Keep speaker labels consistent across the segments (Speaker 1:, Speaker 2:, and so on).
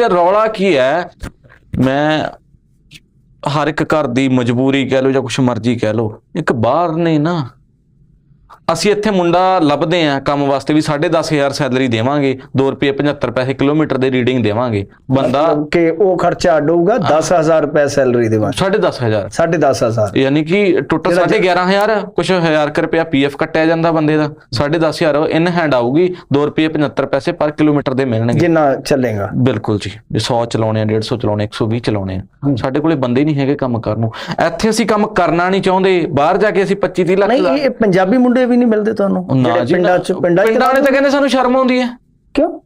Speaker 1: ਇੱਕ ਰੌਲਾ ਕੀ ਹੈ? ਮੈਂ ਹਰ ਇੱਕ ਘਰ ਦੀ ਮਜਬੂਰੀ ਕਹਿ ਲਓ ਜਾਂ ਕੁਛ ਮਰਜ਼ੀ ਕਹਿ ਲਓ, ਇੱਕ ਬਾਹਰ ਨੇ ਨਾ। ਅਸੀਂ ਇੱਥੇ ਮੁੰਡਾ ਲੱਭਦੇ ਆ ਕੰਮ ਵਾਸਤੇ ਵੀ 10500 ਸੈਲਰੀ ਦੇਵਾਂਗੇ 2 ਰੁਪਏ 75 ਪੈਸੇ ਕਿਲੋਮੀਟਰ ਦੇ ਰੀਡਿੰਗ ਦੇਵਾਂਗੇ। ਬੰਦਾ
Speaker 2: ਕਿ ਉਹ ਖਰਚਾ ਅੱਡ ਹੋਊਗਾ 10000 ਰੁਪਏ ਸੈਲਰੀ ਦੇਵਾਂ
Speaker 1: 10500
Speaker 2: 10500
Speaker 1: ਯਾਨੀ ਕਿ ਟੋਟਲ 11500 ਕੁਛ ਹਜ਼ਾਰ ਕੁ ਰੁਪਇਆ ਪੀਐਫ ਕੱਟਿਆ ਜਾਂਦਾ ਬੰਦੇ ਦਾ। 10500 ਇਨ ਹੈਂਡ ਆਊਗੀ 2 ਰੁਪਏ 75 ਪੈਸੇ ਪਰ ਕਿਲੋਮੀਟਰ ਦੇ ਮਿਲਣਗੇ।
Speaker 2: ਜਿੰਨਾ ਚੱਲੇਗਾ।
Speaker 1: ਬਿਲਕੁਲ ਜੀ ਜੇ 100 ਚਲਾਉਣੇ ਆ 150 ਚਲਾਉਣੇ 120 ਚਲਾਉਣੇ ਆ। ਸਾਡੇ ਕੋਲੇ ਬੰਦੇ ਨਹੀਂ ਹੈਗੇ ਕੰਮ ਕਰਨ ਨੂੰ। ਇੱਥੇ ਅਸੀਂ ਕੰਮ ਕਰਨਾ ਨਹੀਂ ਚਾਹੁੰਦੇ ਬਾਹਰ ਜਾ ਕੇ ਅਸੀਂ 25 30 ਲੱਖ
Speaker 2: ਨਹੀਂ ਇਹ ਪੰਜਾਬੀ ਮੁੰਡੇ ਵੀ ਨਹੀਂ ਮਿਲਦੇ ਤੁਹਾਨੂੰ? ਜਿਹੜੇ ਪਿੰਡਾਂ ਚ ਪਿੰਡਾਂ ਚ
Speaker 1: ਪਿੰਡਾਂ ਵਾਲੇ ਤਾਂ ਕਹਿੰਦੇ ਸਾਨੂੰ ਸ਼ਰਮ ਆਉਂਦੀ ਹੈ।
Speaker 2: ਕਿਉਂ?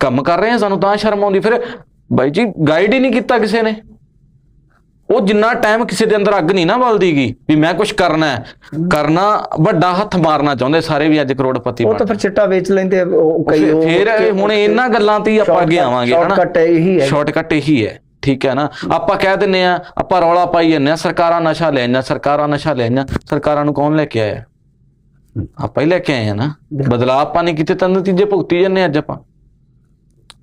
Speaker 1: ਕੰਮ ਕਰ ਰਹੇ ਆ ਸਾਨੂੰ ਤਾਂ ਸ਼ਰਮ ਆਉਂਦੀ। ਫਿਰ ਬਾਈ ਜੀ ਗਾਈਡ ਹੀ ਨਹੀਂ ਕੀਤਾ ਕਿਸੇ ਨੇ। ਉਹ ਜਿੰਨਾ ਟਾਈਮ ਕਿਸੇ ਦੇ ਅੰਦਰ ਅੱਗ ਨਹੀਂ ਨਾ ਬਲਦੀਗੀ ਵੀ ਮੈਂ ਕੁਝ ਕਰਨਾ ਹੈ। ਕਰਨਾ ਵੱਡਾ ਹੱਥ ਮਾਰਨਾ ਚਾਹੁੰਦੇ ਸਾਰੇ ਵੀ ਅੱਜ ਕਰੋੜਪਤੀ
Speaker 2: ਉਹ ਤਾਂ ਫਿਰ ਚਿੱਟਾ ਵੇਚ ਲੈਂਦੇ ਉਹ ਕਈ ਉਹ
Speaker 1: ਫਿਰ ਹੁਣ ਇਹਨਾਂ ਗੱਲਾਂ ਤੇ ਹੀ ਆਪਾਂ ਅੱਗੇ ਆਵਾਂਗੇ ਹਨਾ?
Speaker 2: ਸ਼ਾਰਟਕਟ ਇਹੀ ਹੈ
Speaker 1: ਸ਼ਾਰਟਕਟ ਇਹੀ ਹੈ ਠੀਕ ਹੈ ਨਾ? ਆਪਾਂ ਕਹਿ ਦਿੰਨੇ ਆ ਆਪਾਂ ਰੌਲਾ ਪਾਈ ਜੰਨੇ ਆ ਸਰਕਾਰਾਂ ਨਸ਼ਾ ਲੈ ਆਈਆਂ ਸਰਕਾਰਾਂ ਨਸ਼ਾ ਲੈ ਆਈਆਂ ਸਰਕਾਰਾਂ ਨੂੰ ਕੌਣ ਲੈ ਕੇ ਆਇਆ? ਆਪਾਂ ਹੀ ਲੈ ਕੇ ਆਏ ਆ ਨਾ। ਬਦਲਾਅ ਆਪਾਂ ਨੇ ਕੀਤੇ ਤਾਂ ਨਤੀਜੇ ਭੁਗਤੀ ਜੰਨੇ ਅੱਜ ਆਪਾਂ।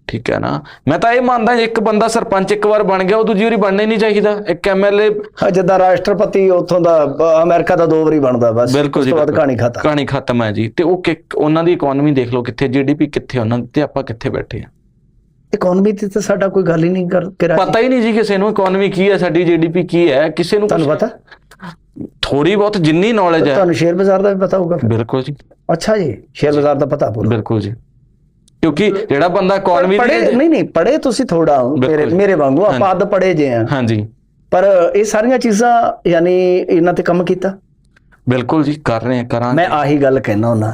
Speaker 1: ਠੀਕ ਹੈ ਨਾ। ਮੈਂ ਤਾਂ ਇਹ ਮੰਨਦਾ ਇੱਕ ਬੰਦਾ ਸਰਪੰਚ ਇੱਕ ਵਾਰ ਬਣ ਗਿਆ ਉਹ ਦੂਜੀ ਵਾਰੀ ਬਣਨਾ ਹੀ ਨਹੀਂ ਚਾਹੀਦਾ। ਇੱਕ ਐਮਐਲਏ
Speaker 2: ਜਿੱਦਾਂ ਰਾਸ਼ਟਰਪਤੀ ਉੱਥੋਂ ਦਾ ਅਮਰੀਕਾ ਦਾ ਦੋ ਵਾਰੀ ਬਣਦਾ ਬਸ।
Speaker 1: ਬਿਲਕੁਲ ਜੀ।
Speaker 2: ਕਹਾਣੀ ਖਤਮ।
Speaker 1: ਕਹਾਣੀ ਖਤਮ ਹੈ ਜੀ। ਤੇ ਉਹ ਕਿ ਉਹਨਾਂ ਦੀ ਇਕਨੋਮੀ ਦੇਖ ਲਓ ਕਿੱਥੇ ਜੀਡੀਪੀ ਕਿੱਥੇ ਉਹਨਾਂ ਦੀ ਤੇ ਆਪਾਂ ਕਿੱਥੇ ਬੈਠੇ ਆ।
Speaker 2: ਇਕਨੋਮੀ ਤੇ ਤਾਂ ਸਾਡਾ ਕੋਈ ਗੱਲ ਹੀ ਨਹੀਂ ਕਰ।
Speaker 1: ਪਤਾ ਹੀ ਨਹੀਂ ਜੀ ਕਿਸੇ ਨੂੰ ਇਕਨੋਮੀ ਕੀ ਹੈ ਸਾਡੀ ਜੀਡੀਪੀ ਕੀ ਹੈ ਕਿਸੇ ਨੂੰ
Speaker 2: ਤੁਹਾਨੂੰ ਪਤਾ?
Speaker 1: ਥੋੜੀ ਬਹੁਤ ਜਿੰਨੀ ਨੌਲੇਜ ਹੈ।
Speaker 2: ਤੁਹਾਨੂੰ ਸ਼ੇਅਰ ਬਾਜ਼ਾਰ ਦਾ ਵੀ ਪਤਾ ਹੋਊਗਾ।
Speaker 1: ਬਿਲਕੁਲ ਜੀ।
Speaker 2: ਅੱਛਾ ਜੀ ਸ਼ੇਅਰ ਬਾਜ਼ਾਰ ਦਾ ਪਤਾ ਬੋਲੋ
Speaker 1: ਬਿਲਕੁਲ ਜੀ। ਕਿਉਂਕਿ ਜਿਹੜਾ ਬੰਦਾ ਇਕਨੋਮੀ
Speaker 2: ਪੜੇ ਨਹੀਂ ਨਹੀਂ ਪੜੇ ਤੁਸੀਂ ਥੋੜਾ ਮੇਰੇ। ਮੇਰੇ ਵਾਂਗੂ ਆਪਾਂ ਅੱਧ ਪੜੇ ਜੇ ਆ।
Speaker 1: ਹਾਂਜੀ।
Speaker 2: ਪਰ ਇਹ ਸਾਰੀਆਂ ਚੀਜ਼ਾਂ ਯਾਨੀ ਇਹਨਾਂ ਤੇ ਕੰਮ ਕੀਤਾ।
Speaker 1: ਬਿਲਕੁਲ ਜੀ ਕਰ ਰਹੇ ਆ ਕਰਾਂਗੇ।
Speaker 2: ਮੈਂ ਆਹੀ ਗੱਲ ਕਹਿਣਾ ਹੁੰਦਾ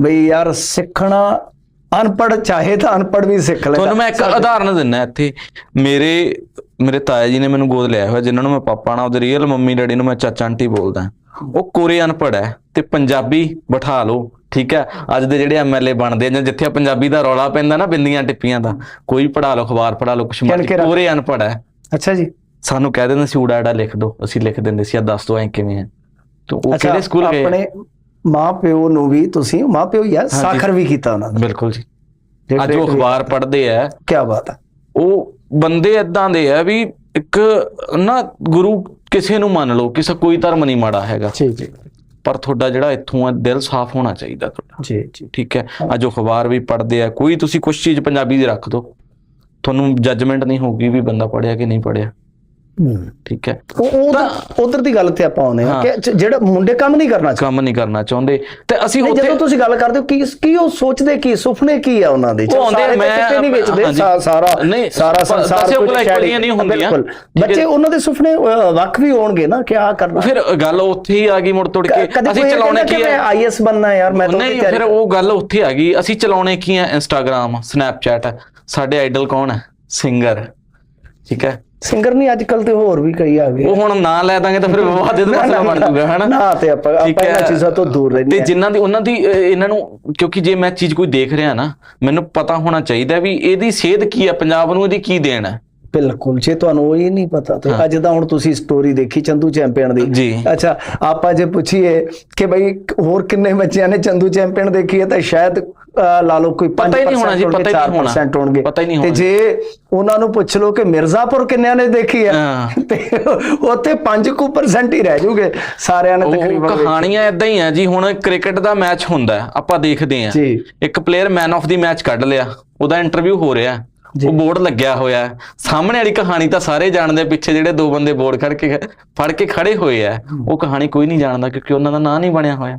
Speaker 2: ਬਈ ਯਾਰ ਸਿੱਖਣਾ ਅਨਪੜ ਚਾਹੇ ਤਾਂ ਅਨਪੜ ਵੀ ਸਿੱਖ ਲੈ
Speaker 1: ਤੁਹਾਨੂੰ ਮੈਂ ਇੱਕ ਉਦਾਹਰਨ ਦਿੰਨਾ ਇੱਥੇ। ਮੇਰੇ ਮੇਰੇ ਤਾਇਆ ਜੀ ਨੇ ਮੈਨੂੰ ਗੋਦ ਲਿਆ ਹੋਇਆ ਜਿਨ੍ਹਾਂ ਨੂੰ ਮੈਂ ਪਾਪਾ ਨਾਲ ਉਹਦੇ ਰੀਅਲ ਮੰਮੀ ਡੈਡੀ ਨੂੰ ਮੈਂ ਚਾਚਾ ਆਂਟੀ ਬੋਲਦਾ ਉਹ ਕੋਰੇ ਅਨਪੜ ਹੈ ਤੇ ਪੰਜਾਬੀ ਬਿਠਾ ਲਓ ਠੀਕ ਹੈ? ਅੱਜ ਦੇ ਜਿਹੜੇ ਐਮਐਲਏ ਬਣਦੇ ਆ ਜਾਂ ਜਿੱਥੇ ਪੰਜਾਬੀ ਦਾ ਰੌਲਾ ਪੈਂਦਾ ਨਾ ਬਿੰਦੀਆਂ ਟਿੱਪੀਆਂ ਦਾ ਕੋਈ ਪੜਾ ਲਓ ਅਖਬਾਰ ਪੜਾ ਲਓ ਕੁਛ ਮਰਜ਼ੀ। ਕੋਰੇ ਅਨਪੜ ਹੈ।
Speaker 2: ਅੱਛਾ ਜੀ।
Speaker 1: ਸਾਨੂੰ ਕਹਿ ਦਿੰਦੇ ਸੀ ਊੜਾ ਲਿਖ ਦਿਓ ਅਸੀਂ ਲਿਖ ਦਿੰਦੇ ਸੀ ਆ ਦੱਸ ਦਿਓ ਐ ਕਿਵੇਂ ਹੈ? ਤਾਂ ਉਹ ਕਿਹੜੇ ਸਕੂਲ ਗਏ?
Speaker 2: ਆਪਣੇ ਮਾਂ ਪਿਓ ਨੂੰ ਵੀ ਤੁਸੀਂ ਮਾਂ ਪਿਓ ਹੀ ਆ ਸਾਖਰ ਵੀ ਕੀਤਾ ਉਹਨਾਂ ਨੇ।
Speaker 1: ਬਿਲਕੁਲ ਜੀ। ਅੱਜ ਉਹ ਅਖਬਾਰ ਪੜ੍ਹਦੇ ਆ।
Speaker 2: ਕੀ ਬਾਤ ਹੈ।
Speaker 1: ਉਹ ਬੰਦੇ ਇਦਾਂ ਦੇ ਆ ਵੀ ਇੱਕ ਨਾ ਗੁਰੂ ਕਿਸੇ ਨੂੰ ਮੰਨ ਲਓ ਕਿਸੇ ਕੋਈ ਧਰਮ ਨਹੀਂ ਮਾੜਾ ਹੈਗਾ।
Speaker 2: ਜੀ ਜੀ।
Speaker 1: ਪਰ ਤੁਹਾਡਾ ਜਿਹੜਾ ਇੱਥੋਂ ਆ ਦਿਲ ਸਾਫ਼ ਹੋਣਾ ਚਾਹੀਦਾ ਤੁਹਾਡਾ।
Speaker 2: ਜੀ ਜੀ।
Speaker 1: ਠੀਕ ਹੈ? ਅੱਜ ਉਹ ਅਖਬਾਰ ਵੀ ਪੜ੍ਹਦੇ ਆ ਕੋਈ ਤੁਸੀਂ ਕੁਝ ਚੀਜ਼ ਪੰਜਾਬੀ ਦੀ ਰੱਖ ਦਿਓ ਤੁਹਾਨੂੰ ਜੱਜਮੈਂਟ ਨਹੀਂ ਹੋਊਗੀ ਵੀ ਬੰਦਾ ਪੜਿਆ ਕਿ ਨਹੀਂ ਪੜਿਆ ਠੀਕ ਹੈ।
Speaker 2: ਉਹ ਉਧਰ ਦੀ ਗੱਲ ਤੇ ਆਪਾਂ ਆਉਨੇ ਆ ਕਿ ਜਿਹੜਾ ਮੁੰਡੇ ਕੰਮ ਨਹੀਂ ਕਰਨਾ ਚਾਹੁੰਦੇ।
Speaker 1: ਕੰਮ ਨਹੀਂ ਕਰਨਾ ਚਾਹੁੰਦੇ। ਤੇ ਅਸੀਂ ਉੱਥੇ
Speaker 2: ਜਦੋਂ ਤੁਸੀਂ ਗੱਲ ਕਰਦੇ ਹੋ ਕੀ ਕੀ ਉਹ ਸੋਚਦੇ ਕੀ? ਸੁਪਨੇ ਕੀ ਆ ਉਹਨਾਂ ਦੇ?
Speaker 1: ਆਉਂਦੇ
Speaker 2: ਤਾਂ
Speaker 1: ਮੈਂ-
Speaker 2: ਕਿਤੇ ਨਹੀਂ ਵੇਚਦੇ ਸਾਰਾ ਸਾਰਾ ਸੰਸਾਰ ਕੋਈ
Speaker 1: ਵਾਰੀਆਂ ਨਹੀਂ ਹੁੰਦੀਆਂ। ਹੈ।
Speaker 2: ਬੱਚੇ ਉਹਨਾਂ ਦੇ ਸੁਪਨੇ ਵੱਖ ਵੀ ਹੋਣਗੇ ਨਾ ਕਿ ਆ ਕਰਨਾ।
Speaker 1: ਫਿਰ ਗੱਲ ਉੱਥੇ ਹੀ ਆ ਗਈ ਮੁੜ ਤੁੜ ਕੇ। ਅਸੀਂ ਚਲਾਉਣੇ ਕੀ ਹੈ
Speaker 2: ਆਈਐਸ ਬਣਨਾ ਯਾਰ ਮੈਂ ਤਾਂ
Speaker 1: ਨਹੀਂ ਫਿਰ ਉਹ ਗੱਲ ਉੱਥੇ ਆ ਗਈ। ਅਸੀਂ ਚਲਾਉਣੇ ਕੀ ਆ? ਇੰਸਟਾਗ੍ਰam ਸਨੈਪਚੈਟ ਸਾਡੇ ਆਈਡਲ ਕੌਣ ਹੈ? ਸਿੰਗਰ ਠੀਕ ਹੈ?
Speaker 2: ਸਿੰਗਰ ਨਹੀਂ ਅੱਜ ਕੱਲ ਤੇ ਹੋਰ ਵੀ ਕਈ ਆ ਗਏ।
Speaker 1: ਉਹ ਹੁਣ ਨਾਂ ਲੈ ਦਾਂਗੇ ਤਾਂ ਫਿਰ ਵਿਵਾਦ ਦਾ ਮਸਲਾ ਬਣ ਜਾਊਗਾ ਹਨਾ?
Speaker 2: ਨਾ ਤੇ ਆਪਾਂ ਆਪਾਂ ਇਹਨਾਂ। ਚੀਜ਼ਾਂ ਤੋਂ ਦੂਰ ਰਹਿੰਦੇ
Speaker 1: ਤੇ ਜਿਨ੍ਹਾਂ ਦੀ ਉਹਨਾਂ ਦੀ ਇਹਨਾਂ ਨੂੰ ਕਿਉਂਕਿ ਜੇ ਮੈਂ ਚੀਜ਼ ਕੋਈ ਦੇਖ ਰਿਹਾ ਨਾ ਮੈਨੂੰ ਪਤਾ ਹੋਣਾ ਚਾਹੀਦਾ ਵੀ ਇਹਦੀ ਸੇਧ ਕੀ ਹੈ ਪੰਜਾਬ ਨੂੰ ਇਹਦੀ ਕੀ ਦੇਣ ਹੈ
Speaker 2: ਬਿਲਕੁਲ ਜੇ ਤੁਹਾਨੂੰ ਉਹ ਹੀ ਨਹੀਂ ਪਤਾ ਤੇ ਅੱਜ ਤਾਂ ਹੁਣ ਤੁਸੀਂ ਸਟੋਰੀ ਦੇਖੀ ਚੰਦੂ ਚੈਂਪੀਅਨ ਦੀ। ਅੱਛਾ ਆਪਾਂ ਜੇ ਪੁੱਛੀਏ ਕਿ ਬਈ ਹੋਰ ਕਿੰਨੇ ਬੱਚਿਆਂ ਨੇ ਚੰਦੂ ਚੈਂਪੀਅਨ ਦੇਖੀ ਹੈ ਤਾਂ ਸ਼ਾਇਦ ਲਾ ਲਓ ਕੋਈ 5%
Speaker 1: ਪਤਾ ਹੀ ਨਹੀਂ ਹੋਣਾ ਜੀ, ਪਤਾ ਹੀ ਨਹੀਂ ਹੋਣਾ।
Speaker 2: 4% ਹੋਣਗੇ
Speaker 1: ਪਤਾ ਹੀ ਨਹੀਂ
Speaker 2: ਤੇ
Speaker 1: ਹੋਣਾ।
Speaker 2: ਜੇ ਉਹਨਾਂ ਨੂੰ ਪੁੱਛ ਲਓ ਕਿ ਮਿਰਜ਼ਾਪੁਰ ਕਿੰਨਿਆਂ ਨੇ ਦੇਖੀ ਹੈ। ਤੇ ਉੱਥੇ 5% ਹੀ ਰਹਿ ਜੂਗੇ ਸਾਰਿਆਂ ਨੇ
Speaker 1: ਉਹ
Speaker 2: ਤਕਰੀਬਨ
Speaker 1: ਕਹਾਣੀਆਂ ਇਦਾਂ ਹੀ ਆ ਜੀ ਹੁਣ ਕ੍ਰਿਕਟ ਦਾ ਮੈਚ ਹੁੰਦਾ ਆਪਾਂ ਦੇਖਦੇ ਆ। ਇੱਕ player man of the match ਕੱਢ ਲਿਆ ਉਹਦਾ ਇੰਟਰਵਿਊ ਹੋ ਰਿਹਾ ਉਹ ਬੋਰਡ ਲੱਗਿਆ ਹੋਇਆ ਹੈ। ਸਾਹਮਣੇ ਵਾਲੀ ਕਹਾਣੀ ਤਾਂ ਸਾਰੇ ਜਾਣਦੇ ਪਿੱਛੇ ਜਿਹੜੇ ਦੋ ਬੰਦੇ ਬੋਰਡ ਖੜ ਕੇ ਫੜ ਕੇ ਖੜੇ ਹੋਏ ਆ ਉਹ ਕਹਾਣੀ ਕੋਈ ਨਹੀਂ ਜਾਣਦਾ ਕਿਉਂਕਿ ਉਹਨਾਂ ਦਾ ਨਾਂ ਨਹੀਂ ਬਣਿਆ ਹੋਇਆ।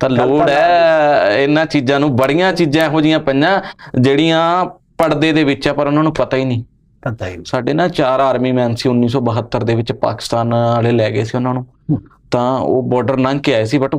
Speaker 1: ਤਾਂ ਲੋੜ ਹੈ ਇਹਨਾਂ ਚੀਜ਼ਾਂ ਨੂੰ ਬੜੀਆਂ ਚੀਜ਼ਾਂ ਇਹੋ ਜੀਆਂ ਪਈਆਂ ਜਿਹੜੀਆਂ ਪਰਦੇ ਦੇ ਵਿੱਚ ਆ ਪਰ ਉਹਨਾਂ ਨੂੰ ਪਤਾ ਹੀ ਨਹੀਂ।
Speaker 2: ਪਤਾ ਹੀ।
Speaker 1: ਸਾਡੇ ਨਾ ਚਾਰ ਆਰਮੀ ਮੈਨ ਸੀ 1972 ਦੇ ਵਿੱਚ ਪਾਕਿਸਤਾਨ ਵਾਲੇ ਲੈ ਗਏ ਸੀ ਉਹਨਾਂ ਨੂੰ। ਤਾਂ ਉਹ ਬਾਰਡਰ ਲੰਘ ਕੇ ਆਏ ਸੀ ਬਟ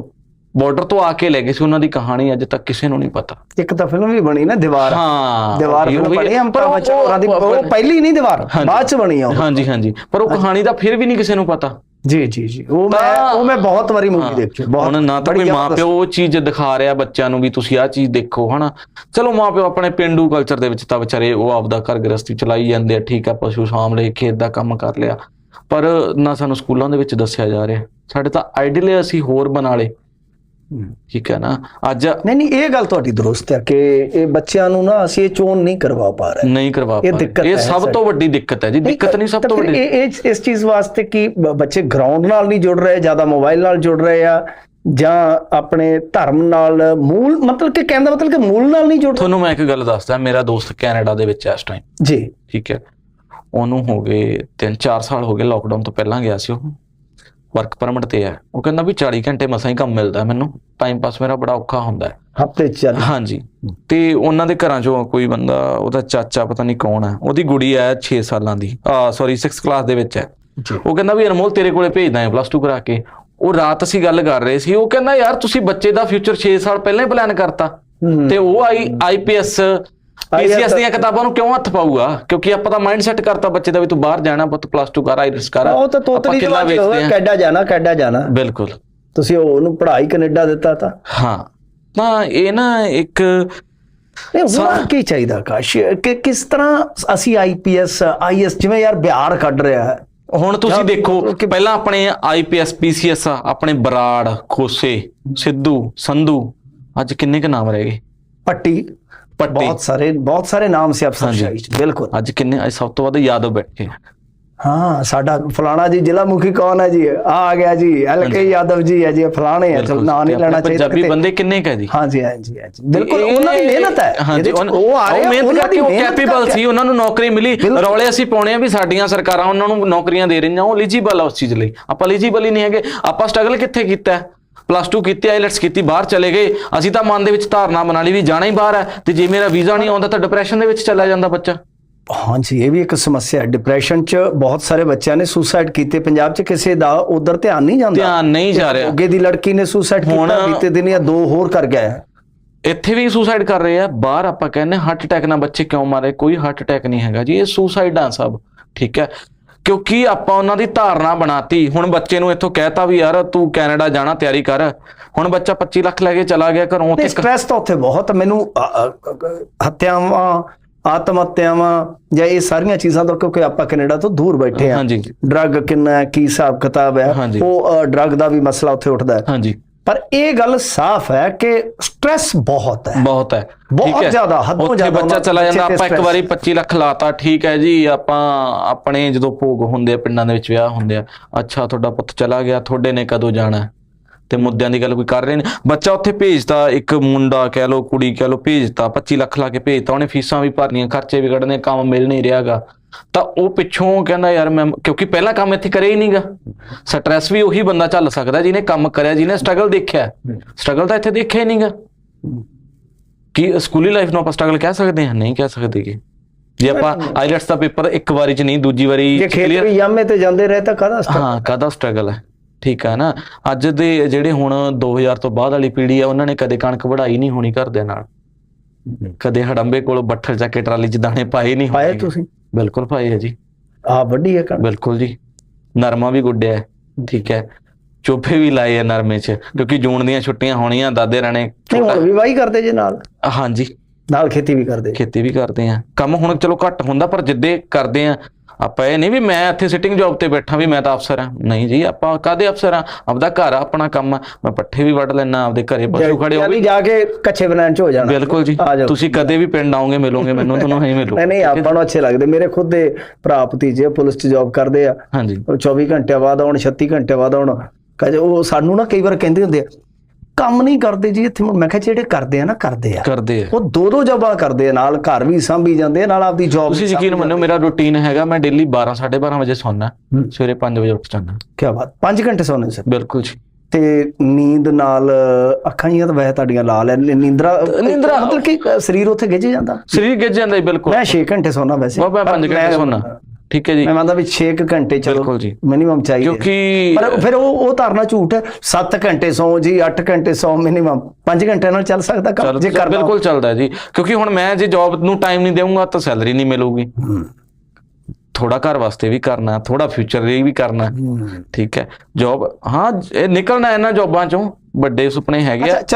Speaker 1: ਬਾਰਡਰ ਤੋਂ ਆ ਕੇ ਲੈ ਗਏ ਸੀ ਉਹਨਾਂ ਦੀ ਕਹਾਣੀ ਅੱਜ ਤੱਕ ਕਿਸੇ ਨੂੰ ਨਹੀਂ ਪਤਾ।
Speaker 2: ਇੱਕ ਤਾਂ ਫਿਲਮ ਵੀ ਬਣੀ ਨਾ ਦੀਵਾਰ।
Speaker 1: ਹਾਂ
Speaker 2: ਦੀਵਾਰ ਫਿਲਮ ਬਣੀ ਅਮਤਾ
Speaker 1: ਪਰ ਉਹ-
Speaker 2: ਬੱਚਨ ਹੋਰਾਂ ਦੀ ਉਹ ਪਹਿਲੀ ਨਹੀਂ ਦੀਵਾਰ। ਬਾਅਦ ਚ ਬਣੀ ਆ
Speaker 1: ਹਾਂਜੀ ਹਾਂਜੀ। ਪਰ ਉਹ ਕਹਾਣੀ ਦਾ ਫਿਰ ਵੀ ਨਹੀਂ ਕਿਸੇ ਨੂੰ ਪਤਾ।
Speaker 2: ਜੀ ਜੀ ਜੀ। ਉਹ ਮੈਂ ਉਹ ਮੈਂ ਬਹੁਤ ਵਾਰੀ ਮੂਵੀ ਦੇਖੀ ਬਹੁਤ
Speaker 1: ਹੁਣ ਨਾ ਤਾਂ ਕੋਈ ਮਾਂ
Speaker 2: ਜ਼ਬਰਦਸਤ।
Speaker 1: ਪਿਓ ਉਹ ਚੀਜ਼ ਦਿਖਾ ਰਿਹਾ ਬੱਚਿਆਂ ਨੂੰ ਵੀ ਤੁਸੀਂ ਆਹ ਚੀਜ਼ ਦੇਖੋ ਹਨਾ। ਚਲੋ ਮਾਂ ਪਿਓ ਆਪਣੇ ਪਿੰਡੂ ਕਲਚਰ ਦੇ ਵਿੱਚ ਤਾਂ ਵਿਚਾਰੇ ਉਹ ਆਪਦਾ ਘਰ ਗ੍ਰਸਤੀ ਚਲਾਈ ਜਾਂਦੇ ਆ ਠੀਕ ਆ ਪਸ਼ੂ ਲਏ ਖੇਤ ਦਾ ਕੰਮ ਕਰ ਲਿਆ। ਪਰ ਨਾ ਸਾਨੂੰ ਸਕੂਲਾਂ ਦੇ ਵਿੱਚ ਦੱਸਿਆ ਜਾ ਰਿਹਾ। ਸਾਡੇ ਤਾਂ ਆਈਡੀਅਲ ਅਸੀਂ ਹੋਰ ਬਣਾ ਲਏ। ਠੀਕ ਹੈ ਨਾ? ਅੱਜ
Speaker 2: ਨਹੀਂ ਨਹੀਂ ਇਹ ਗੱਲ ਤੁਹਾਡੀ ਦਰੁਸਤ ਹੈ ਕਿ ਇਹ ਬੱਚਿਆਂ ਨੂੰ ਨਾ ਅਸੀਂ ਇਹ ਚੋਣ ਨਹੀਂ ਕਰਵਾ ਪਾ ਰਹੇ।
Speaker 1: ਨਹੀਂ ਕਰਵਾ ਪਾ ਰਹੇ। ਇਹ ਸਭ ਤੋਂ ਵੱਡੀ ਦਿੱਕਤ ਹੈ ਜੀ। ਦਿੱਕਤ ਨਹੀਂ ਸਭ
Speaker 2: ਤਾਂ
Speaker 1: ਵੱਡੀ
Speaker 2: ਇਹ ਇਹ ਇਸ ਚੀਜ਼ ਵਾਸਤੇ ਕਿ ਬੱਚੇ ਗਰਾਊਂਡ ਨਾਲ ਨਹੀਂ ਜੁੜ ਰਹੇ ਜ਼ਿਆਦਾ ਮੋਬਾਈਲ ਨਾਲ ਜੁੜ ਰਹੇ ਆ ਜਾਂ ਆਪਣੇ ਧਰਮ ਨਾਲ ਮੂਲ ਮਤਲਬ ਕਿ ਕਹਿੰਦਾ ਮਤਲਬ ਕਿ ਮੂਲ ਨਾਲ ਨਹੀਂ ਜੁੜ
Speaker 1: ਤੁਹਾਨੂੰ ਮੈਂ ਇੱਕ ਗੱਲ ਦੱਸਦਾ ਮੇਰਾ ਦੋਸਤ ਕੈਨੇਡਾ ਦੇ ਵਿੱਚ ਹੈ ਇਸ ਟਾਈਮ
Speaker 2: ਜੀ।
Speaker 1: ਠੀਕ ਹੈ। ਉਹਨੂੰ ਹੋ ਗਏ 3-4 ਸਾਲ ਹੋ ਗਏ ਲੋਕਡਾਊਨ ਤੋਂ ਪਹਿਲਾਂ ਗਿਆ ਸੀ ਉਹ। ਵਰਕ ਪਰਮਿਟ ਤੇ ਹੈ। ਉਹ ਕਹਿੰਦਾ ਵੀ 40 ਘੰਟੇ ਮਸਾਂ ਹੀ ਕੰਮ ਮਿਲਦਾ ਮੈਨੂੰ। ਟਾਈਮ ਪਾਸ ਮੇਰਾ ਬੜਾ ਔਖਾ ਹੁੰਦਾ ਹੈ।
Speaker 2: ਹਫ਼ਤੇ ਚ ਚੱਲ।
Speaker 1: ਹਾਂਜੀ। ਤੇ ਉਹਨਾਂ ਦੇ ਘਰਾਂ ਚੋਂ ਕੋਈ ਬੰਦਾ ਉਹਦਾ ਚਾਚਾ ਪਤਾ ਨਹੀਂ ਕੌਣ ਹੈ। ਉਹਦੀ ਗੁੜੀ ਹੈ 6 ਸਾਲਾਂ ਦੀ। ਆ ਸੌਰੀ 6th ਕਲਾਸ ਦੇ ਵਿੱਚ ਹੈ। ਉਹ ਕਹਿੰਦਾ ਵੀ ਅਨਮੋਲ ਤੇਰੇ ਕੋਲੇ ਭੇਜਦਾ ਹੈ ਪਲੱਸ 2 ਕਰਾ ਕੇ। ਉਹ ਰਾਤ ਅਸੀਂ ਗੱਲ ਕਰ ਰਹੇ ਸੀ। ਉਹ ਕਹਿੰਦਾ ਯਾਰ ਤੁਸੀਂ ਬੱਚੇ ਦਾ ਫਿਊਚਰ 6 ਸਾਲ ਪਹਿਲਾਂ ਹੀ ਪਲਾਨ ਕਰਤਾ। ਤੇ ਉਹ ਆਈ ਆਈਪੀਐਸ ਪੀਸੀਐਸ ਦੀਆਂ ਕਿਤਾਬਾਂ ਨੂੰ ਕਿਉਂ ਹੱਥ ਪਾਊਗਾ? ਕਿਉਂਕਿ ਆਪਾਂ ਤਾਂ ਮਾਈਂਡ ਸੈਟ ਕਰਤਾ ਬੱਚੇ ਦਾ ਵੀ ਤੂੰ ਬਾਹਰ ਜਾਣਾ ਪੁੱਤ ਪਲੱਸ 2 ਕਰ ਆਈਲਟਸ ਕਰ।
Speaker 2: ਉਹ ਤਾਂ ਤੋਤਲੀ ਜਵਾਬ ਕੈਡਾ ਜਾਣਾ ਕੈਡਾ ਜਾਣਾ।
Speaker 1: ਬਿਲਕੁਲ।
Speaker 2: ਤੁਸੀਂ ਉਹਨੂੰ ਪੜ੍ਹਾਈ ਕੈਨੇਡਾ ਦਿੱਤਾ ਤਾਂ।
Speaker 1: ਹਾਂ। ਤਾਂ ਇਹ ਨਾ ਇੱਕ
Speaker 2: ਨਹੀਂ ਹੋਣਾ ਕੀ ਚਾਹੀਦਾ ਕਾਸ਼? ਕਿ ਕਿਸ ਤਰ੍ਹਾਂ ਅਸੀਂ ਆਈਪੀਐਸ ਆਈਐਸ ਜਿਵੇਂ ਯਾਰ ਬਿਹਾਰ ਕੱਢ ਰਿਹਾ ਹੈ।
Speaker 1: ਹੁਣ ਤੁਸੀਂ ਦੇਖੋ ਪਹਿਲਾਂ ਆਪਣੇ ਆਈਪੀਐਸ ਪੀਸੀਐਸ ਆਪਣੇ ਬਰਾੜ ਖੋਸੇ ਸਿੱਧੂ ਸੰਧੂ ਅੱਜ ਕਿੰਨੇ ਕ ਨਾਮ ਰਹਿ ਗਏ?
Speaker 2: ਪੱਟੀ।
Speaker 1: ਪੱਟੀ।
Speaker 2: ਬਹੁਤ ਸਾਰੇ ਬਹੁਤ ਸਾਰੇ ਨਾਮ ਸੀ ਅਫਸਰਸ਼ਾਹੀ ਬਿਲਕੁਲ।
Speaker 1: ਅੱਜ ਕਿੰਨੇ ਅੱਜ ਸਭ ਤੋਂ ਵੱਧ ਯਾਦਵ ਬੈਠੇ।
Speaker 2: ਹਾਂ ਸਾਡਾ ਫਲਾਣਾ ਜੀ ਜ਼ਿਲ੍ਹਾ ਮੁਖੀ ਕੌਣ ਹੈ ਜੀ? ਆ ਆ ਗਿਆ ਜੀ ਐਲਕੇ ਯਾਦਵ ਜੀ ਹੈ ਜੀ ਫਲਾਣੇ ਹੈ ਚਲ। ਨਾਂ ਨਹੀਂ ਲੈਣਾ ਚਾਹੀਦਾ
Speaker 1: ਪੰਜਾਬੀ। ਬੰਦੇ ਕਿੰਨੇ ਕਾ ਜੀ?
Speaker 2: ਹਾਂਜੀ ਹਾਂਜੀ ਬਿਲਕੁਲ ਉਹਨਾਂ ਦੀ ਮਿਹਨਤ ਹੈ।
Speaker 1: ਹਾਂਜੀ
Speaker 2: ਉਹ ਆ ਰਹੇ
Speaker 1: ਮਿਹਨਤ ਕਰਕੇ ਉਹ ਕੈਪੇਬਲ। ਸੀ? ਉਹਨਾਂ ਨੂੰ ਨੌਕਰੀ ਮਿਲੀ। ਰੌਲੇ ਅਸੀਂ ਪਾਉਣੇ ਆ ਵੀ ਸਾਡੀਆਂ ਸਰਕਾਰਾਂ ਉਹਨਾਂ ਨੂੰ ਨੌਕਰੀਆਂ ਦੇ ਰਹੀਆਂ ਉਹ ਐਲੀਜੀਬਲ ਆ ਉਸ ਚੀਜ਼ ਲਈ। ਆਪਾਂ ਐਲੀਜੀਬਲ ਹੀ ਨਹੀਂ ਹੈਗੇ। ਆਪਾਂ ਸਟਰਗਲ ਕਿੱਥੇ ਕੀਤਾ? ਹੈ ਪਲੱਸ 2 ਕੀਤੀ ਆਈਲਟਸ ਕੀਤੀ ਬਾਹਰ ਚਲੇ ਗਏ। ਅਸੀਂ ਤਾਂ ਮਨ ਦੇ ਵਿੱਚ ਧਾਰਨਾ ਬਣਾ ਲਈ ਵੀ ਜਾਣਾ ਹੀ ਬਾਹਰ ਹੈ। ਤੇ ਜੇ ਮੇਰਾ ਵੀਜ਼ਾ ਨਹੀਂ ਆਉਂਦਾ ਤਾਂ ਡਿਪਰੈਸ਼ਨ ਦੇ ਵਿੱਚ ਚਲਾ ਜਾਂਦਾ ਬੱਚਾ।
Speaker 2: ਹਾਂਜੀ ਇਹ ਵੀ ਇੱਕ ਸਮੱਸਿਆ ਹੈ। ਡਿਪਰੈਸ਼ਨ ਚ ਬਹੁਤ ਸਾਰੇ ਬੱਚਿਆਂ ਨੇ ਸੁਸਾਈਡ ਕੀਤੇ। ਪੰਜਾਬ ਚ ਕਿਸੇ ਦਾ ਉਧਰ ਧਿਆਨ ਨਹੀਂ ਜਾਂਦਾ।
Speaker 1: ਧਿਆਨ ਨਹੀਂ ਜਾ ਰਿਹਾ।
Speaker 2: ਅੱਗੇ ਦੀ ਲੜਕੀ ਨੇ ਸੁਸਾਈਡ ਕੀਤਾ ਬੀਤੇ ਦਿਨ ਜਾਂ ਦੋ ਹੋਰ ਕਰ ਗਿਆ।
Speaker 1: ਇੱਥੇ ਵੀ ਸੁਸਾਈਡ ਕਰ ਰਹੇ ਆ। ਬਾਹਰ ਆਪਾਂ ਕਹਿੰਦੇ ਹਾਰਟ ਅਟੈਕ ਨਾਲ ਬੱਚੇ ਕਿਉਂ ਮਾਰੇ? ਕੋਈ ਹਾਰਟ ਅਟੈਕ ਨਹੀਂ ਹੈਗਾ ਜੀ। ਇਹ ਸੁਸਾਈਡਾਂ ਸਭ। ਠੀਕ ਹੈ। ਕਿਉਂਕਿ ਆਪਾਂ ਉਹਨਾਂ ਦੀ ਧਾਰਨਾ ਬਣਾਤੀ। ਹੁਣ ਬੱਚੇ ਨੂੰ ਇੱਥੋਂ ਕਹਿਤਾ ਵੀ ਯਾਰ ਤੂੰ ਕੈਨੇਡਾ ਜਾਣਾ ਤਿਆਰੀ ਕਰ। ਹੁਣ ਬੱਚਾ 25 ਲੱਖ ਲੈ ਕੇ ਚਲਾ ਗਿਆ ਘਰੋਂ
Speaker 2: ਤੇ ਸਟ੍ਰੈਸ ਤਾਂ ਉੱਥੇ ਬਹੁਤ ਮੈਨੂੰ ਹੱਤਿਆਵਾਂ ਆਤਮ ਹੱਤਿਆਵਾਂ ਜਾਂ ਇਹ ਸਾਰੀਆਂ ਚੀਜ਼ਾਂ ਤੋਂ ਕਿਉਂਕਿ ਆਪਾਂ ਕੈਨੇਡਾ ਤੋਂ ਦੂਰ ਬੈਠੇ ਆ। ਡਰੱਗ ਕਿੰਨਾ ਕੀ ਹਿਸਾਬ ਕਿਤਾਬ ਹੈ। ਉਹ ਡਰੱਗ ਦਾ ਵੀ ਮਸਲਾ ਉੱਥੇ ਉੱਠਦਾ ਹੈ।
Speaker 1: ਹਾਂਜੀ।
Speaker 2: ਪਰ ਇਹ ਗੱਲ ਸਾਫ਼ ਹੈ ਕਿ ਸਟ੍ਰੈਸ ਬਹੁਤ ਹੈ
Speaker 1: ਬਹੁਤ ਹੈ
Speaker 2: ਬਹੁਤ। ਜ਼ਿਆਦਾ, ਹੱਦੋਂ ਜ਼ਿਆਦਾ
Speaker 1: ਬੱਚਾ ਚਲਾ ਜਾਂਦਾ ਆਪਾਂ ਇੱਕ। ਵਾਰੀ 25 ਲੱਖ ਲਾਤਾ ਠੀਕ ਹੈ ਜੀ ਆਪਾਂ ਆਪਣੇ ਜਦੋਂ ਭੋਗ ਹੁੰਦੇ ਪਿੰਡਾਂ ਦੇ ਵਿੱਚ ਵਿਆਹ ਹੁੰਦੇ ਆ ਅੱਛਾ ਤੁਹਾਡਾ ਪੁੱਤ ਚਲਾ ਗਿਆ ਤੁਹਾਡੇ ਨੇ ਕਦੋਂ ਜਾਣਾ? ਤੇ ਮੁੱਦਿਆਂ ਦੀ ਗੱਲ ਕੋਈ ਕਰ ਰਹੇ ਨੇ ਬੱਚਾ ਉੱਥੇ ਭੇਜਤਾ ਇੱਕ ਮੁੰਡਾ ਕਹਿ ਲੋ ਕੁੜੀ ਕਹਿ ਲੋ ਭੇਜਤਾ 25 ਲੱਖ ਲਾ ਕੇ ਭੇਜਤਾ ਉਹਨੇ ਫੀਸਾਂ ਵੀ ਭਰਨੀਆਂ ਖਰਚੇ ਵੀ ਕੱਢਣੇ ਕੰਮ ਮਿਲ ਨਹੀਂ ਰਿਹਾਗਾ ਤਾਂ ਉਹ ਪਿੱਛੋਂ ਕਹਿੰਦਾ ਯਾਰ ਮੈਂ ਕਿਉਂਕਿ ਪਹਿਲਾ ਕੰਮ ਇੱਥੇ ਕਰਿਆ ਹੀ ਨਹੀਂਗਾ ਸਟ੍ਰੈਸ ਵੀ ਉਹੀ ਬੰਦਾ ਝੱਲ ਸਕਦਾ ਜਿਹਨੇ ਕੰਮ ਕਰਿਆ ਜਿਹਨੇ ਸਟਰਗਲ ਦੇਖਿਆ। ਸਟਰਗਲ ਤਾਂ ਇੱਥੇ ਦੇਖਿਆ ਹੀ ਨਹੀਂਗਾ ਕੀ ਸਕੂਲੀ ਲਾਈਫ ਨੂੰ ਆਪਾਂ ਸਟਰਗਲ ਕਹਿ ਸਕਦੇ ਹਾਂ? ਨਹੀਂ ਕਹਿ ਸਕਦੇ ਕਿ। ਜੇ ਆਪਾਂ ਆਈਲਟਸ ਦਾ ਪੇਪਰ ਇੱਕ ਵਾਰੀ ਚ ਨਹੀਂ ਦੂਜੀ ਵਾਰੀ
Speaker 2: ਜੇ ਖੇਤ ਵੀ ਯਾਮੇ ਤੇ ਜਾਂਦੇ ਰਹੇ ਤਾਂ ਕਾਹਦਾ stress?
Speaker 1: ਹਾਂ ਕਾਹਦਾ ਸਟਰਗਲ ਹੈ? ਠੀਕ ਹੈ ਨਾ? ਅੱਜ ਦੇ ਜਿਹੜੇ ਹੁਣ 2000 ਤੋਂ ਬਾਅਦ ਵਾਲੀ ਪੀੜ੍ਹੀ ਆ ਉਹਨਾਂ ਨੇ ਕਦੇ ਕਣਕ ਵਢਾਈ ਨਹੀਂ ਹੋਣੀ ਘਰ ਦੇ ਨਾਲ। ਕਦੇ ਹੜੰਬੇ ਕੋਲ ਬੱਠਲ ਚੱਕ ਟਰਾਲੀ 'ਚ ਦਾਣੇ ਪਾਏ ਨਹੀਂ
Speaker 2: ਪਾਏ
Speaker 1: ਹੋਣਗੇ।
Speaker 2: ਤੁਸੀਂ?
Speaker 1: ਬਿਲਕੁਲ ਪਾਏ ਹੈ ਜੀ।
Speaker 2: ਆ ਵੱਡੀ ਹੈ ਕਣ
Speaker 1: ਬਿਲਕੁਲ ਜੀ। ਨਰਮਾ ਵੀ ਗੁੱਡਿਆ ਹੈ, ਠੀਕ ਹੈ। ਚੋਪੇ ਵੀ ਲਾਏ ਆ ਨਰਮੇ 'ਚ ਕਿਉਂਕਿ ਜੂਨ ਦੀਆਂ ਛੁੱਟੀਆਂ ਹੋਣੀਆਂ ਦਾਦੇ ਰਾਣੇ
Speaker 2: ਨਹੀਂ ਹੁਣ ਵੀ ਵਾਹੀ ਕਰਦੇ ਜੇ ਨਾਲ?
Speaker 1: ਹਾਂਜੀ।
Speaker 2: ਨਾਲ ਖੇਤੀ ਵੀ ਕਰਦੇ।
Speaker 1: ਖੇਤੀ ਵੀ ਕਰਦੇ ਆ। ਕੰਮ ਹੁਣ ਚਲੋ ਘੱਟ ਹੁੰਦਾ ਪਰ ਜਿੱਦੇ ਕਰਦੇ ਆ ਆਪਾਂ ਇਹ ਨਹੀਂ ਵੀ ਮੈਂ ਇੱਥੇ ਸਿਟਿੰਗ ਜੌਬ ਤੇ ਬੈਠਾ ਵੀ ਮੈਂ ਤਾਂ ਅਫਸਰ ਆ ਨਹੀਂ ਜੀ ਆਪਾਂ ਕਾਦੇ ਅਫਸਰ ਆ ਆਪਦਾ ਘਰ ਆ ਆਪਣਾ ਕੰਮ ਆ। ਮੈਂ ਪੱਠੇ ਵੀ ਵੱਢ ਲੈਣਾ ਆਪਦੇ ਘਰੇ ਪਸ਼ੂ ਖੜੇ ਹੋ
Speaker 2: ਜਾ ਕੇ ਕੱਚੇ ਬਣਾਉਣ ਚ ਹੋ ਜਾਣਾ।
Speaker 1: ਬਿਲਕੁਲ ਜੀ। ਤੁਸੀਂ ਕਦੇ ਵੀ ਪਿੰਡ ਆਓਗੇ ਮਿਲੋਗੇ ਮੈਨੂੰ ਤੁਹਾਨੂੰ ਨਹੀਂ ਮਿਲੂ।
Speaker 2: ਨਹੀਂ ਨਹੀਂ ਆਪਾਂ ਨੂੰ ਅੱਛੇ ਲੱਗਦੇ। ਮੇਰੇ ਖੁਦ ਦੇ ਭਰਾ ਭਤੀਜੇ ਪੁਲਿਸ 'ਚ ਜੌਬ ਕਰਦੇ ਆ।
Speaker 1: ਹਾਂਜੀ।
Speaker 2: ਉਹ 24 ਘੰਟੇ ਬਾਅਦ ਆਉਣ 36 ਘੰਟੇ ਬਾਅਦ ਆਉਣ। ਕਹੇ ਉਹ ਸਾਨੂੰ ਨਾ ਕਈ ਵਾਰ ਕਹਿੰਦੇ ਹੁੰਦੇ ਆ ਕੰਮ ਨਹੀਂ ਕਰਦੇ ਜੀ ਇੱਥੇ ਮੈਂ ਕਿਹਾ ਜਿਹੜੇ ਕਰਦੇ ਆ ਨਾ ਕਰਦੇ ਆ।
Speaker 1: ਕਰਦੇ ਆ।
Speaker 2: ਉਹ ਦੋ ਦੋ ਜੌਬਾਂ ਕਰਦੇ ਆ ਨਾਲ ਘਰ ਵੀ ਸੰਭੀ ਜਾਂਦੇ ਆ ਨਾਲ ਆਪਦੀ ਜੌਬ
Speaker 1: ਤੁਸੀਂ ਯਕੀਨ ਮੰਨੋ ਮੇਰਾ ਰੁਟੀਨ ਹੈਗਾ ਮੈਂ ਡੇਲੀ 12 12:30 ਵਜੇ ਸੌਣਾ। ਸਵੇਰੇ 5 ਵਜੇ ਉੱਠ ਜਾਂਦਾ।
Speaker 2: ਕੀ ਬਾਤ 5 ਘੰਟੇ ਸੌਣੇ ਸਰ?
Speaker 1: ਬਿਲਕੁਲ ਜੀ।
Speaker 2: ਤੇ ਨੀਂਦ ਨਾਲ ਅੱਖਾਂ ਹੀ ਤਾਂ ਵੈਸੇ ਤੁਹਾਡੀਆਂ ਲਾਲ ਐ ਨੀਂਦਰਾ
Speaker 1: ਨੀਂਦਰਾ-
Speaker 2: ਮਤਲਬ ਕਿ ਸਰੀਰ ਉੱਥੇ ਗਿੱਜ ਜਾਂਦਾ?
Speaker 1: ਸਰੀਰ ਗਿੱਜ ਜਾਂਦਾ ਬਿਲਕੁਲ।
Speaker 2: ਮੈਂ 6 ਘੰਟੇ ਸੌਣਾ ਵੈਸੇ।
Speaker 1: ਮੈਂ 5
Speaker 2: ਪਰ
Speaker 1: ਘੰਟੇ ਸੌਣਾ ਠੀਕ ਹੈ ਜੀ।
Speaker 2: ਮੈਂ ਮੰਨਦਾ ਵੀ 6 ਘੰਟੇ ਚਲੋ। ਮਿਨੀਮਮ ਚਾਹੀਦੇ
Speaker 1: ਕਿਉਂਕਿ
Speaker 2: ਪਰ ਫਿਰ ਉਹ ਉਹ ਧਾਰਨਾ ਝੂਠ ਹੈ। 7 ਘੰਟੇ ਸੌ ਜੀ 8 ਘੰਟੇ ਸੌ ਮਿਨੀਮਮ 5 ਘੰਟੇ ਨਾਲ ਚੱਲ ਸਕਦਾ ਕੰਮ ਜੇ ਕਰਨਾ
Speaker 1: ਬਿਲਕੁਲ ਚੱਲਦਾ ਜੀ। ਕਿਉਂਕਿ ਹੁਣ ਮੈਂ ਜੇ ਜੌਬ ਨੂੰ ਟਾਈਮ ਨਹੀਂ ਦੇਵਾਂਗਾ ਤਾਂ ਸੈਲਰੀ ਨਹੀਂ ਮਿਲੂਗੀ। ਥੋੜਾ ਘਰ ਵਾਸਤੇ ਵੀ ਕਰਨਾ ਥੋੜਾ ਫਿਊਚਰ ਲਈ ਵੀ ਕਰਨਾ। ਠੀਕ ਹੈ। ਜੌਬ ਹਾਂ ਇਹ ਨਿਕਲਣਾ ਇਹਨਾਂ ਜੌਬਾਂ ਚੋਂ। ਵੱਡੇ ਸੁਪਨੇ ਹੈਗੇ ਆ।